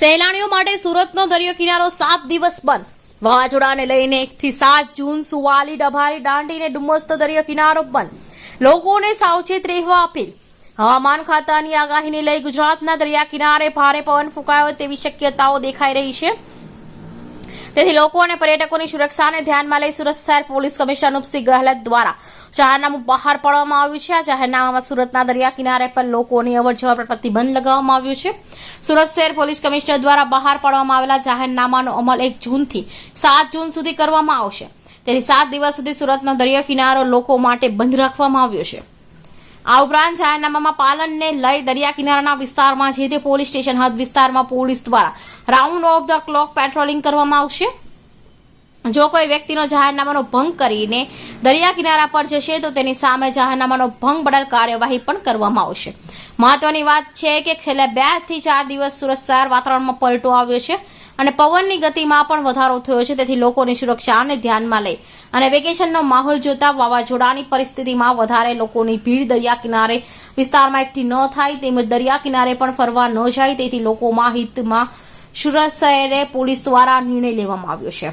સહેલાણીઓ માટે સુરતનો દરિયો કિનારો સાત દિવસ બંધ. વાવાઝોડાને લઈને એકથી સાત જૂન સુવાલી ડભારી દાંડી અને ડુમસનો દરિયો કિનારો બંધ. લોકોને સાવચેત રહેવા અપીલ. હવામાન ખાતાની આગાહીને લઈ ગુજરાતના દરિયા કિનારે ભારે પવન ફૂંકાયો તેવી શક્યતાઓ દેખાઈ રહી છે. તેથી લોકો અને પર્યટકોની સુરક્ષાને ધ્યાનમાં લઈ સુરત શહેર પોલીસ કમિશનર અનુપસિંહ ગહેલોત દ્વારા જાહેરનામું બહાર પાડવામાં આવ્યું છે. આ જાહેરનામામાં સુરતના દરિયા કિનારે પર લોકોની અવર જવર પર પ્રતિબંધ લગાવવામાં આવ્યો છે. સુરત શહેર પોલીસ કમિશનર દ્વારા બહાર પાડવામાં આવેલા જાહેરનામાનો અમલ એક જૂનથી સાત જૂન સુધી કરવામાં આવશે. તેથી સાત દિવસ સુધી સુરતનો દરિયા કિનારો લોકો માટે બંધ રાખવામાં આવ્યો છે. આ ઉપરાંત જાહેરનામામાં પાલનને લઈ દરિયા કિનારાના વિસ્તારમાં જે તે પોલીસ સ્ટેશન હદ વિસ્તારમાં પોલીસ દ્વારા round of the clock patrolling કરવામાં આવશે. જો કોઈ વ્યક્તિનો જાહેરનામાનો ભંગ કરીને દરિયા કિનારા પર જશે તો તેની સામે જાહેરનામાનો ભંગ બદલ કાર્યવાહી પણ કરવામાં આવશે. મહત્વની વાત છે કે છેલ્લા બેથી ચાર દિવસ સુરત શહેર વાતાવરણમાં પલટો આવ્યો છે અને પવનની ગતિમાં પણ વધારો થયો છે. તેથી લોકોની સુરક્ષાને ધ્યાનમાં લઈ અને વેકેશનનો માહોલ જોતા વાવાઝોડાની પરિસ્થિતિમાં વધારે લોકોની ભીડ દરિયા કિનારે વિસ્તારમાં એકઠી ન થાય તેમજ દરિયા કિનારે પણ ફરવા ન જાય. તેથી લોકોમાં હિતમાં સુરત શહેરે પોલીસ દ્વારા નિર્ણય લેવામાં આવ્યો છે.